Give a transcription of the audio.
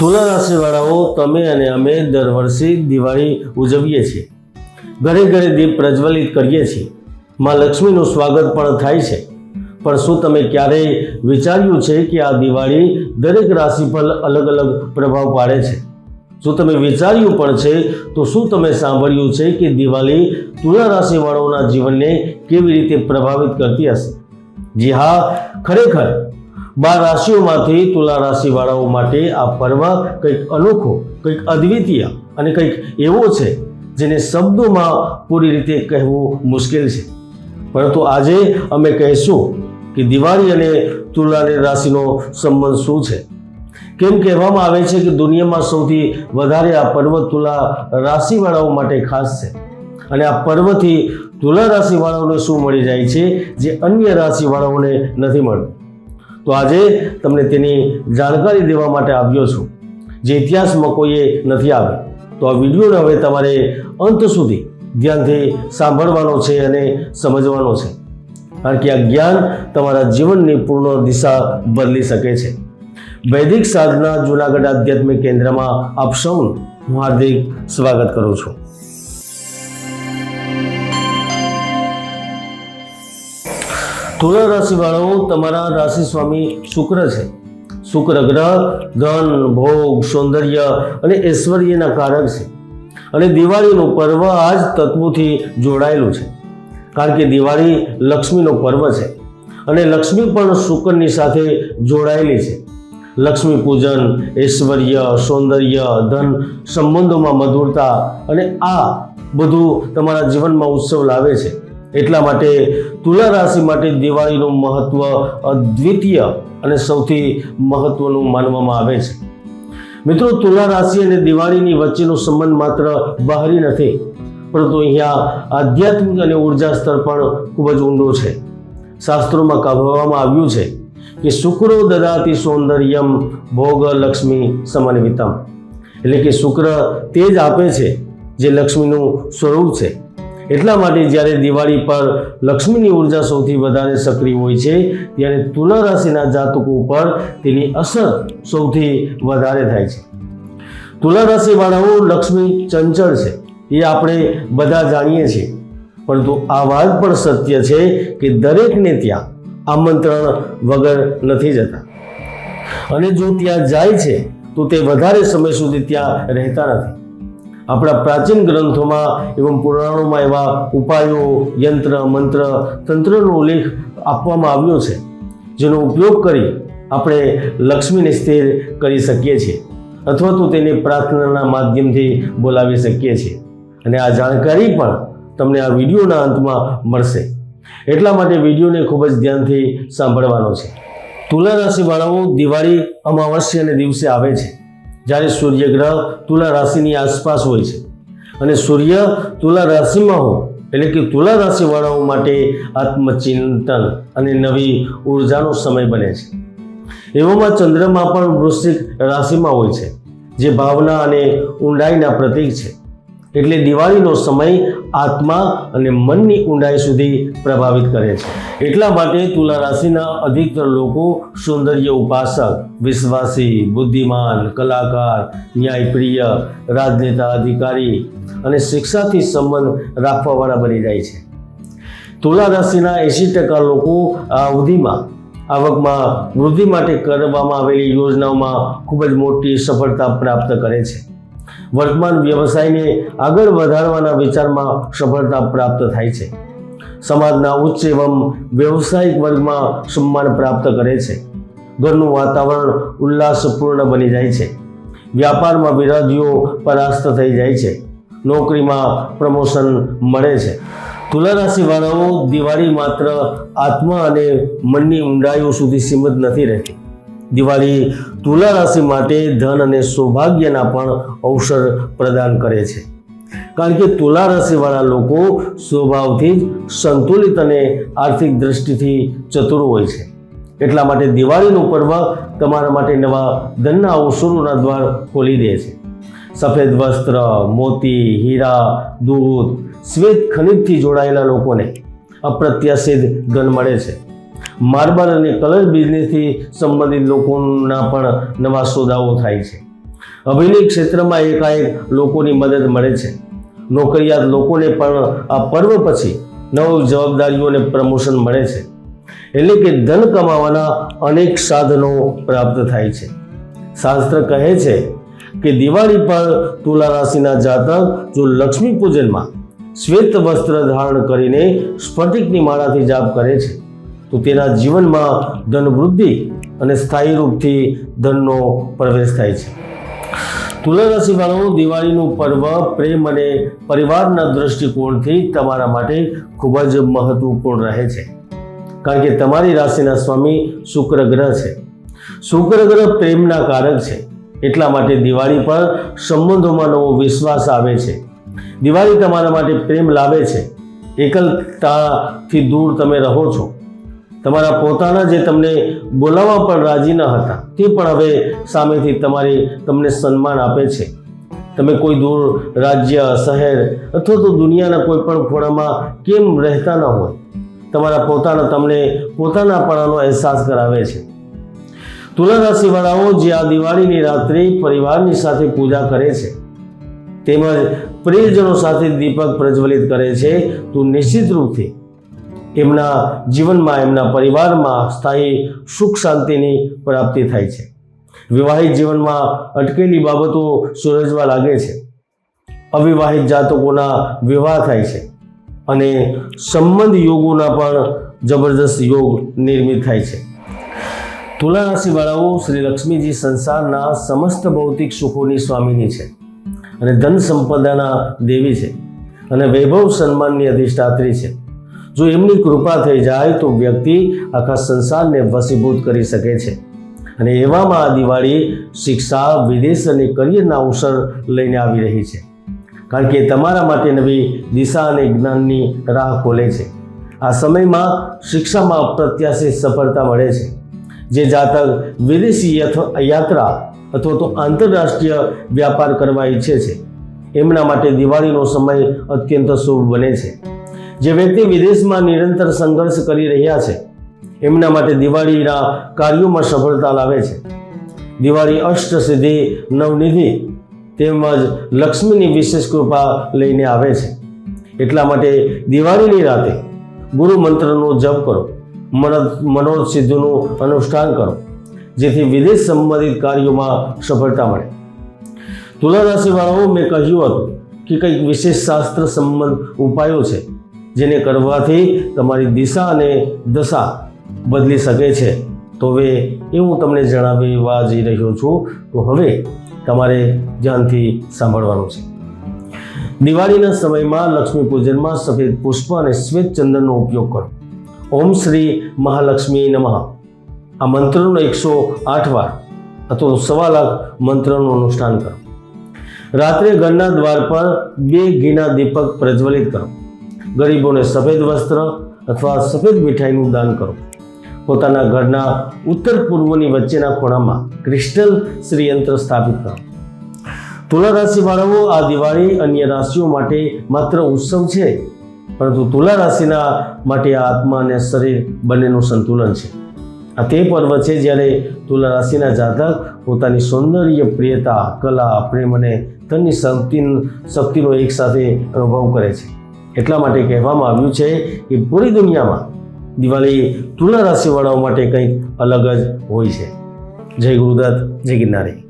તુલા રાશિવાળાઓ તમે અને અમે દર વર્ષે દિવાળી ઉજવીએ છીએ. ઘરે ઘરે દીપ પ્રજ્વલિત કરીએ છીએ. માં લક્ષ્મીનું સ્વાગત પણ થાય છે. પણ શું તમે ક્યારેય વિચાર્યું છે કે આ દિવાળી દરેક રાશિ પર અલગ અલગ પ્રભાવ પાડે છે? શું તમે વિચાર્યું પણ છે, તો શું તમે સાંભળ્યું છે કે દિવાળી તુલા રાશિવાળાઓના જીવનને કેવી રીતે પ્રભાવિત કરતી હશે? જી હા, ખરેખર બાર રાશિઓમાંથી તુલા રાશિવાળાઓ માટે આ પર્વ કંઈક અનોખો, કંઈક અદ્વિતીય અને કંઈક એવો છે જેને શબ્દોમાં પૂરી રીતે કહેવું મુશ્કેલ છે. પરંતુ આજે અમે કહીશું કે દિવાળી અને તુલાની રાશિનો સંબંધ શું છે? કેમ કહેવામાં આવે છે કે દુનિયામાં સૌથી વધારે આ પર્વ તુલા રાશિવાળાઓ માટે ખાસ છે? અને આ પર્વથી તુલા રાશિવાળાઓને શું મળી જાય છે જે અન્ય રાશિવાળાઓને નથી મળતું? તો આજે તમને તેની જાણકારી દેવા માટે આવ્યો છું. જે ઇતિહાસમાં કોઈએ નથી આવ્યો. તો આ વિડીયોને હવે તમારે અંત સુધી ધ્યાનથી સાંભળવાનો છે અને સમજવાનો છે. કારણ કે આ જ્ઞાન તમારા જીવનની પૂર્ણ દિશા બદલી શકે છે. વૈદિક સાધના જૂનાગઢ આધ્યાત્મિક કેન્દ્રમાં આપ સૌનું હું હાર્દિક સ્વાગત કરું છું. તુલા રાશિવાળાઓ તમારા રાશિ સ્વામી શુક્ર છે. શુક્ર ગ્રહ, ધન, ભોગ, સૌંદર્ય અને ઐશ્વર્યના કારક છે. અને દિવાળીનું પર્વ આ જ તત્વોથી જોડાયેલું છે. કારણ કે દિવાળી લક્ષ્મીનો પર્વ છે અને લક્ષ્મી પણ શુક્રની સાથે જોડાયેલી છે. લક્ષ્મી પૂજન, ઐશ્વર્ય, સૌંદર્ય, ધન સંબંધોમાં મધુરતા અને આ બધું તમારા જીવનમાં ઉત્સવ લાવે છે. એટલા માટે તુલા રાશિ માટે દિવાળીનું મહત્વ અદ્વિતીય અને સૌથી મહત્વનું માનવામાં આવે છે. મિત્રો, તુલા રાશિ અને દિવાળીની વચ્ચેનો સંબંધ માત્ર બહારી નથી, પરંતુ અહીંયા આધ્યાત્મિક અને ઊર્જા સ્તર પણ ખૂબ જ ઊંડો છે. શાસ્ત્રોમાં કહેવામાં આવ્યું છે કે શુક્રો દદાતી સૌંદર્યમ ભોગ લક્ષ્મી સમન્વિતમ. એટલે કે શુક્ર તે જ આપે છે જે લક્ષ્મીનું સ્વરૂપ છે. એટલા માટે જ્યારે દિવાળી પર લક્ષ્મીની ઊર્જા સૌથી વધારે સક્રિય હોય છે, ત્યારે તુલા રાશિના જાતકો ઉપર તેની અસર સૌથી વધારે થાય છે. તુલા રાશિવાળાઓ લક્ષ્મી ચંચળ છે, એ આપણે બધા જાણીએ છીએ. પરંતુ આ વાત પણ સત્ય છે કે દરેકને ત્યાં આમંત્રણ વગર નથી જતા. અને જો ત્યાં જાય છે, તો તે વધારે સમય સુધી ત્યાં રહેતા નથી. આપણા પ્રાચીન ગ્રંથોમાં એવં પુરાણોમાં એવા ઉપાયો, યંત્ર, મંત્ર, તંત્રનો ઉલ્લેખ આપવામાં આવ્યો છે, જેનો ઉપયોગ કરી આપણે લક્ષ્મીને સ્થિર કરી શકીએ છીએ, અથવા તો તેને પ્રાર્થનાના માધ્યમથી બોલાવી શકીએ છીએ. અને આ જાણકારી પણ તમને આ વિડીયોના અંતમાં મળશે. એટલા માટે વિડીયોને ખૂબ જ ધ્યાનથી સાંભળવાનો છે. તુલા રાશિવાળાઓ દિવાળી અમાવસ્યાને દિવસે આવે છે. જ્યારે સૂર્યગ્રહ તુલા રાશિની આસપાસ હોય છે. અને સૂર્ય તુલા રાશિમાં હોય, એટલે કે તુલા રાશિવાળાઓ માટે આત્મચિંતન અને નવી ઉર્જાનો સમય બને છે. એવામાં ચંદ્રમા પણ વૃશ્ચિક રાશિમાં હોય છે, જે ભાવના અને ઊંડાઈના પ્રતીક છે. એટલે દિવાળીનો સમય આત્મા અને મનની ઊંડાઈ સુધી પ્રભાવિત કરે છે. એટલા માટે તુલા રાશિના અધિકતર લોકો સૌંદર્ય ઉપાસક, વિશ્વાસી, બુદ્ધિમાન, કલાકાર, ન્યાયપ્રિય, રાજનેતા, અધિકારી અને શિક્ષાથી સંબંધ રાખવાવાળા બની જાય છે. તુલા રાશિના એંશી ટકા લોકો આ અવધિમાં, આવકમાં વૃદ્ધિ માટે કરવામાં આવેલી યોજનાઓમાં ખૂબ જ મોટી સફળતા પ્રાપ્ત કરે છે. વર્તમાન વ્યવસાયને આગળ વધારવાના વિચારમાં સફળતા પ્રાપ્ત થાય છે. સમાજના ઉચ્ચ એવં વ્યવસાયિક વર્ગમાં સન્માન પ્રાપ્ત કરે છે. ઘરનું વાતાવરણ ઉલ્લાસપૂર્ણ બની જાય છે. વ્યાપારમાં વિરોધીઓ પરાસ્ત થઈ જાય છે. નોકરીમાં પ્રમોશન મળે છે. તુલા રાશિવાળાઓ દિવાળી માત્ર આત્મા અને મનની ઊંડાઈઓ સુધી સીમિત નથી રહેતી. દિવાળી તુલા રાશિ માટે ધન અને સૌભાગ્યના પણ અવસર પ્રદાન કરે છે. કારણ કે તુલા રાશિવાળા લોકો સ્વભાવથી જ સંતુલિત અને આર્થિક દ્રષ્ટિથી ચતુર હોય છે. એટલા માટે દિવાળીનું પર્વ તમારા માટે નવા ધનના અવસરોના દ્વાર ખોલી દે છે. સફેદ વસ્ત્ર, મોતી, હીરા, દૂધ, શ્વેત ખનિજથી જોડાયેલા લોકોને અપ્રત્યાશિત ધન મળે છે. માર્બલ અને કલર બિઝનેસથી સંબંધિત લોકોના પણ નવા સોદાઓ થાય છે. અભિનય ક્ષેત્રમાં એકાએક લોકોની મદદ મળે છે. નોકરિયાત લોકોને પણ આ પર્વ પછી નવી જવાબદારીઓ અને પ્રમોશન મળે છે. એટલે કે ધન કમાવાના અનેક સાધનો પ્રાપ્ત થાય છે. શાસ્ત્ર કહે છે કે દિવાળી પર તુલા રાશિના જાતક જો લક્ષ્મી પૂજનમાં શ્વેત વસ્ત્ર ધારણ કરીને સ્ફટિકની માળાથી જાપ કરે છે તો તેના જીવનમાં ધન વૃદ્ધિ અને સ્થાયી રૂપથી ધનનો પ્રવેશ થાય છે. તુલા રાશિવાળાઓ દિવાળીનું પર્વ પ્રેમ અને પરિવારના દૃષ્ટિકોણથી તમારા માટે ખૂબ જ મહત્વપૂર્ણ રહે છે. કારણ કે તમારી રાશિના સ્વામી શુક્ર ગ્રહ છે. શુક્ર ગ્રહ પ્રેમના કારક છે. એટલા માટે દિવાળી પર સંબંધોમાં નવો વિશ્વાસ આવે છે. દિવાળી તમારા માટે પ્રેમ લાવે છે. એકલતાથી દૂર તમે રહો છો. તમારા પોતાના જે તમને બોલાવવા પણ રાજી ન હતા, તે પણ હવે સામેથી તમારી તમને સન્માન આપે છે. તમે કોઈ દૂર, રાજ્ય, શહેર અથવા તો દુનિયાના કોઈ પણ ખૂણામાં કેમ રહેતા ન હોય, તમારા પોતાના તમને પોતાનાપણાનો અહેસાસ કરાવે છે. તુલા રાશિવાળાઓ જે આ દિવાળીની રાત્રે પરિવારની સાથે પૂજા કરે છે, તેમજ પ્રિયજનો સાથે દીપક પ્રજ્વલિત કરે છે, તો નિશ્ચિત રૂપથી એમના જીવનમાં, એમના પરિવારમાં સ્થાયી સુખ શાંતિની પ્રાપ્તિ થાય છે. વિવાહિત જીવનમાં અટકેલી બાબતો સુરજવા લાગે છે. અવિવાહિત જાતકોના વિવાહ થાય છે અને સંબંધ યોગોના પણ જબરદસ્ત યોગ નિર્મિત થાય છે. તુલા રાશિવાળાઓ શ્રી લક્ષ્મીજી સંસારના સમસ્ત ભૌતિક સુખોની સ્વામીની છે અને ધન સંપદાના દેવી છે અને વૈભવ સન્માનની અધિષ્ઠાત્રી છે. જો એમની કૃપા થઈ જાય તો વ્યક્તિ આખા સંસારને વસીભૂત કરી શકે છે. અને એવામાં આ દિવાળી શિક્ષા, વિદેશ અને કરિયરના અવસર લઈને આવી રહી છે. કારણ કે તમારા માટે નવી દિશા અને જ્ઞાનની રાહ ખોલે છે. આ સમયમાં શિક્ષામાં અપ્રત્યાશિત સફળતા મળે છે. જે જાતક વિદેશી યાત્રા અથવા તો આંતરરાષ્ટ્રીય વ્યાપાર કરવા ઈચ્છે છે. એમના માટે દિવાળીનો સમય અત્યંત શુભ બને છે. જે વ્યક્તિ વિદેશમાં નિરંતર સંઘર્ષ કરી રહ્યા છે, એમના માટે દિવાળીના કાર્યોમાં સફળતા લાવે છે. દિવાળી અષ્ટસિદ્ધિ નવનિધિ, તેમજ લક્ષ્મીની વિશેષ કૃપા લઈને આવે છે. એટલા માટે દિવાળીની રાતે ગુરુ મંત્રનો જપ કરો મનોજ સિદ્ધિનું અનુષ્ઠાન કરો, જેથી વિદેશ સંબંધિત કાર્યોમાં સફળતા મળે. તુલા રાશિવાળાઓ મેં કહ્યું હતું કે કંઈક વિશેષ શાસ્ત્ર સંબંધ ઉપાયો છે. જેને કરવાથી તમારી દિશા અને દશા બદલી શકે છે. તો હવે એ હું તમને જણાવવા જઈ રહ્યો છું. તો હવે તમારે ધ્યાનથી સાંભળવાનું છે. દિવાળીના સમયમાં લક્ષ્મી પૂજનમાં સફેદ પુષ્પ અને શ્વેત ચંદનનો ઉપયોગ કરો. ઓમ શ્રી મહાલક્ષ્મી નમઃ. આ મંત્રનો એકસો આઠ વાર અથવા સવા લાખ મંત્રનું અનુષ્ઠાન કરો. રાત્રે ઘરના દ્વાર પર બે ઘીના દીપક પ્રજ્વલિત કરો. ગરીબોને સફેદ વસ્ત્ર અથવા સફેદ મીઠાઈનું દાન કરો. પોતાના ઘરના ઉત્તર પૂર્વની વચ્ચેના ખૂણામાં ક્રિસ્ટલ શ્રીયંત્ર સ્થાપિત કરો. તુલા રાશિવાળાઓ આ દિવાળી અન્ય રાશિઓ માટે માત્ર ઉત્સવ છે, પરંતુ તુલા રાશિના માટે આત્મા અને શરીર બંનેનું સંતુલન છે. આ તે પર્વ છે જ્યારે તુલા રાશિના જાતક પોતાની સૌંદર્ય, પ્રિયતા, કલા, પ્રેમ અને ધનની શક્તિ શક્તિનો એકસાથે અનુભવ કરે છે. એટલા માટે કહેવામાં આવ્યું છે કે પૂરી દુનિયામાં દિવાળી તુલા રાશિવાળાઓ માટે કંઈક અલગ જ હોય છે. જય ગુરુદત્ત, જય ગિરનારી.